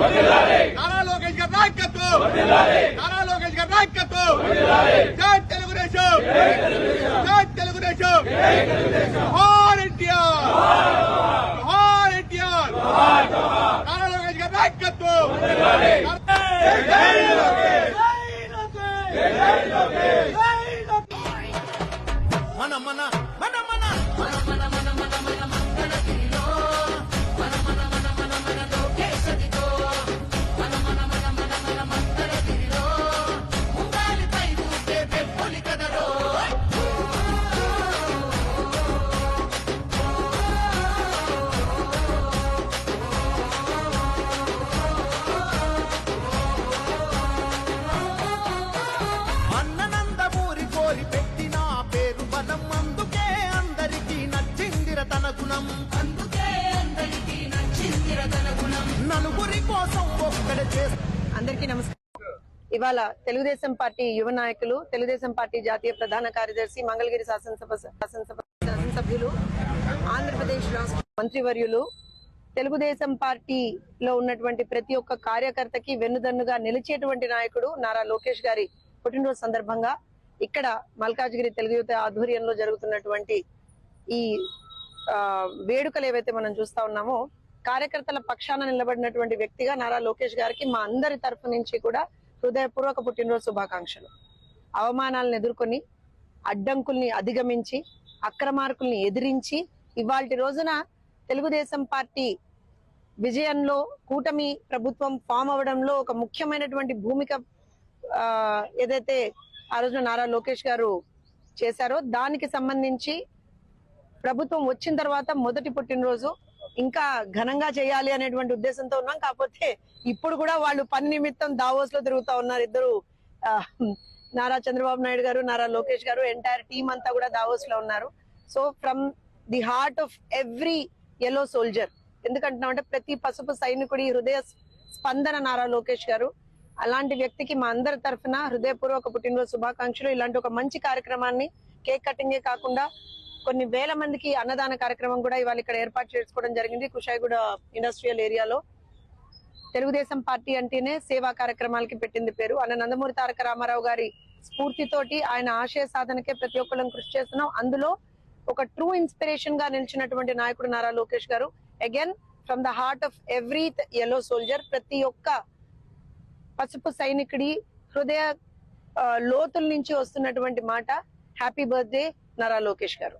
నారా లోకేష్ గారి నాయకత్వం. నారా లోకేష్ గారి నాయకత్వం. జై తెలుగుదేశం. జై తెలుగుదేశం. జోహార్ ఎన్టీఆర్. జోహార్ ఎన్టీఆర్. నారా లోకేష్ గారి నాయకత్వం. జై లోకేష్. మన నచ్చిందిర తన గుణం. నలుగురి కోసం ఒక్కడే అందరికీ నమస్కారం. ఇవాళ తెలుగుదేశం పార్టీ యువ నాయకులు తెలుగుదేశం పార్టీ జాతీయ ప్రధాన కార్యదర్శి మంగళగిరి శాసనసభ శాసనసభ శాసనసభ్యులు ఆంధ్రప్రదేశ్ రాష్ట్ర మంత్రివర్యులు తెలుగుదేశం పార్టీలో ఉన్నటువంటి ప్రతి ఒక్క కార్యకర్తకి వెన్నుదన్నుగా నిలిచేటువంటి నాయకుడు నారా లోకేష్ గారి పుట్టినరోజు సందర్భంగా ఇక్కడ మల్కాజ్గిరి తెలుగు యువత ఆధ్వర్యంలో జరుగుతున్నటువంటి ఈ వేడుకలు ఏవైతే మనం చూస్తా ఉన్నామో కార్యకర్తల పక్షాన నిలబడినటువంటి వ్యక్తిగా నారా లోకేష్ గారికి మా అందరి తరఫు నుంచి కూడా హృదయపూర్వక పుట్టినరోజు శుభాకాంక్షలు. అవమానాలను ఎదుర్కొని అడ్డంకుల్ని అధిగమించి అక్రమార్కుల్ని ఎదిరించి ఇవాళ రోజున తెలుగుదేశం పార్టీ విజయంలో కూటమి ప్రభుత్వం ఫామ్ అవడంలో ఒక ముఖ్యమైనటువంటి భూమిక ఆ, ఏదైతే ఆ రోజున నారా లోకేష్ గారు చేశారో దానికి సంబంధించి ప్రభుత్వం వచ్చిన తర్వాత మొదటి పుట్టినరోజు ఇంకా ఘనంగా చేయాలి అనేటువంటి ఉద్దేశంతో ఉన్నాం. కాకపోతే ఇప్పుడు కూడా వాళ్ళు పని నిమిత్తం దావోస్లో తిరుగుతా ఉన్నారు. ఇద్దరు నారా చంద్రబాబు నాయుడు గారు నారా లోకేష్ గారు ఎంటైర్ టీమ్ అంతా కూడా దావోస్లో ఉన్నారు. So from the heart of every yellow soldier ఎందుకంటున్నాం అంటే ప్రతి పసుపు సైనికుడి హృదయ స్పందన నారా లోకేష్ గారు. అలాంటి వ్యక్తికి మా అందరి తరఫున హృదయపూర్వక పుట్టినరోజు శుభాకాంక్షలు. ఇలాంటి ఒక మంచి కార్యక్రమాన్ని కేక్ కటింగే కాకుండా కొన్ని వేల మందికి అన్నదాన కార్యక్రమం కూడా ఇవాళ ఇక్కడ ఏర్పాటు చేసుకోవడం జరిగింది. కుషాయిగూడ ఇండస్ట్రియల్ ఏరియాలో తెలుగుదేశం పార్టీ అంటేనే సేవా కార్యక్రమాలకి పెట్టింది పేరు. అన్న నందమూరి తారక రామారావు గారి స్ఫూర్తితోటి ఆయన ఆశయ సాధనకే ప్రతి ఒక్కళ్ళం కృషి చేస్తున్నాం. అందులో ఒక ట్రూ ఇన్స్పిరేషన్గా నిలిచినటువంటి నాయకుడు నారా లోకేష్ గారు. Again from the heart of every yellow soldier ప్రతి ఒక్క పసుపు సైనికుడి హృదయ లోతుల నుంచి వస్తున్నటువంటి మాట హ్యాపీ బర్త్డే నారా లోకేష్ గారు.